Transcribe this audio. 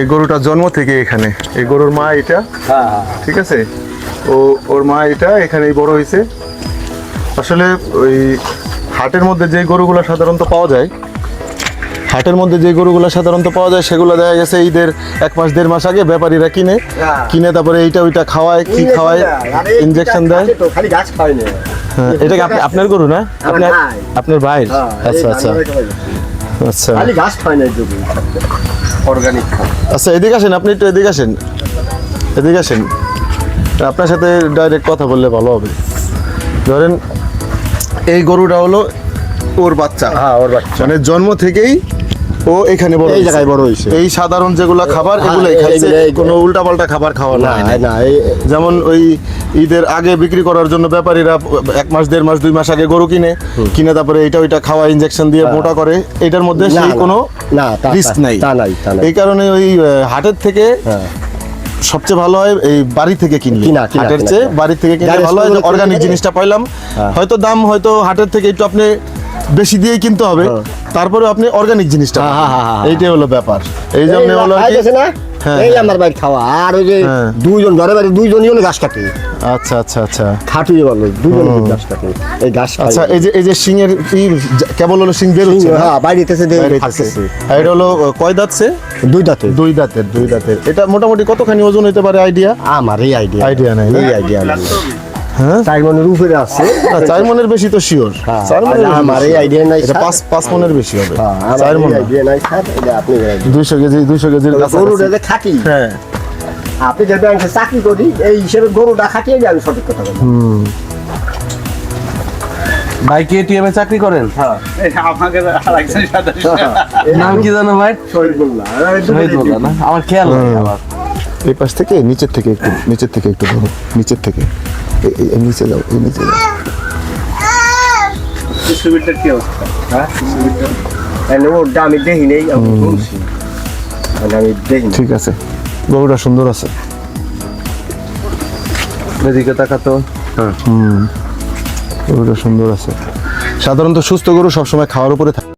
এই গরুটা জন্ম থেকে এখানে। এই গরুর মা এটা হ্যাঁ হ্যাঁ। ঠিক আছে? ও ওর মা এটা এখানেই বড় হয়েছে। আসলে ওই হাটের মধ্যে যে গরুগুলো সাধারণত পাওয়া যায় হাটের মধ্যে যে গরুগুলো সাধারণত পাওয়া যায় সেগুলো দেখা গেছে ঈদের এক মাস দেড় মাস আগে ব্যাপারীরা কিনে। হ্যাঁ। কিনে তারপরে এইটা ওইটা খাওয়ায় কি খাওয়ায় ইনজেকশন দেয়। হ্যাঁ, এটা আপনার গরু না? আপনার ভাই। আপনার হ্যাঁ, আচ্ছা আচ্ছা। আচ্ছা। খালি গাছ হয় না জমি অর্গানিক আচ্ছা এদিকে আসেন আপনি একটু এদিকে আসেন। এদিকে আসেন। আপনার সাথে ডাইরেক্ট কথা বললে ভালো হবে। ধরেন এই গরুটা হলো ওর বাচ্চা। হ্যাঁ ওর বাচ্চা। মানে জন্ম থেকেই ও এখানে বড় এই জায়গায় বড় হয়েছে। এই সাধারণ যেগুলো খাবার এগুলোই এই- খাইছে। কোনো উল্টাপাল্টা খাবার খাওয়া না না যেমন ওই ঈদের আগে বিক্রি করার জন্য ব্যাপারীরা এক মাস দেড় মাস দুই মাস আগে গরু কিনে কিনে তারপরে এটা ওইটা খাওয়া ইনজেকশন দিয়ে মোটা করে এটার মধ্যে হ্যাঁ। সেই কোনো না, রিস্ক নাই। এই কারণে ওই হাটের থেকে হ্যাঁ। সবচেয়ে ভালো হয় এই বাড়ি থেকে কিনলে। কিনা, কিনা, হাটের চেয়ে বাড়ি থেকে কিনলে ভালো হয় অর্গানিক জিনিসটা পাইলাম। হ্যাঁ। হয়তো দাম হয়তো হাটের থেকে একটু আপনি বেশি দিয়েই কিনতে হবে। তারপরে আপনি অর্গানিক জিনিসটা হ্যাঁ। হ্যাঁ, হ্যাঁ, হ্যাঁ। এইটাই হলো ব্যাপার। এই জন্য হলো হ্যাঁ, এই হ্যাঁ। আমার খাওয়া। আর ওই যে হ্যাঁ। দুইজন ঘরে বাড়ি দুইজনই হলো ঘাস কাটে। আচ্ছা আচ্ছা আচ্ছা। খাটুই বলো দুজন ঘাস কাটে। এই ঘাস আচ্ছা এই যে এই যে সিংয়ের কেবল হলো সিং? হ্যাঁ বাইরেতেছে আর এটা হলো কয় দাঁতছে দুই দাঁতে দুই দাঁতের দুই দাঁতের। এটা মোটামুটি কতখানি ওজন হইতে পারে আইডিয়া আমার এই আইডিয়া Idea নাই, এই আইডিয়া হ্যাঁ? চার মনের উপরে আছে। না, চার মনের বেশি তো শিওর হ্যাঁ, চার মনের আমার এই idea নাই, এটা পাঁচ পাঁচ মনের বেশি হবে। হ্যাঁ, চার এই মন idea নাই, স্যার, এটা আপনি বলেন। দুইশো কেজি দুইশো কেজির গরুটা খাটি। হ্যাঁ। আপনি যে ব্যাংকে চাকরি করি এই হিসেবে গরুটা খাটিয়ে আমি সঠিক কথা ভাই কি এটিএম এ চাকরি করেন? হ্যাঁ। আমাকে আরেকজন সদস্য নাম কি জানো ভাই? শহীদ মোল্লা না? আমার খেয়াল নেই আবার। এই পাশ থেকে নিচের থেকে একটু নিচের থেকে একটু নিচের থেকে। নিচে যাও এই নিচে যাও। ডিস্ট্রিবিউটার কি অবস্থা হ্যাঁ এনে ওটা আমি দেখি নেই আমি শুনছি আমি দেখি ঠিক আছে। গরুটা সুন্দর আছে এদিকে তাকাতো গরুটা সুন্দর আছে। সাধারণত সুস্থ গরু সবসময় খাওয়ার উপরে থাকে।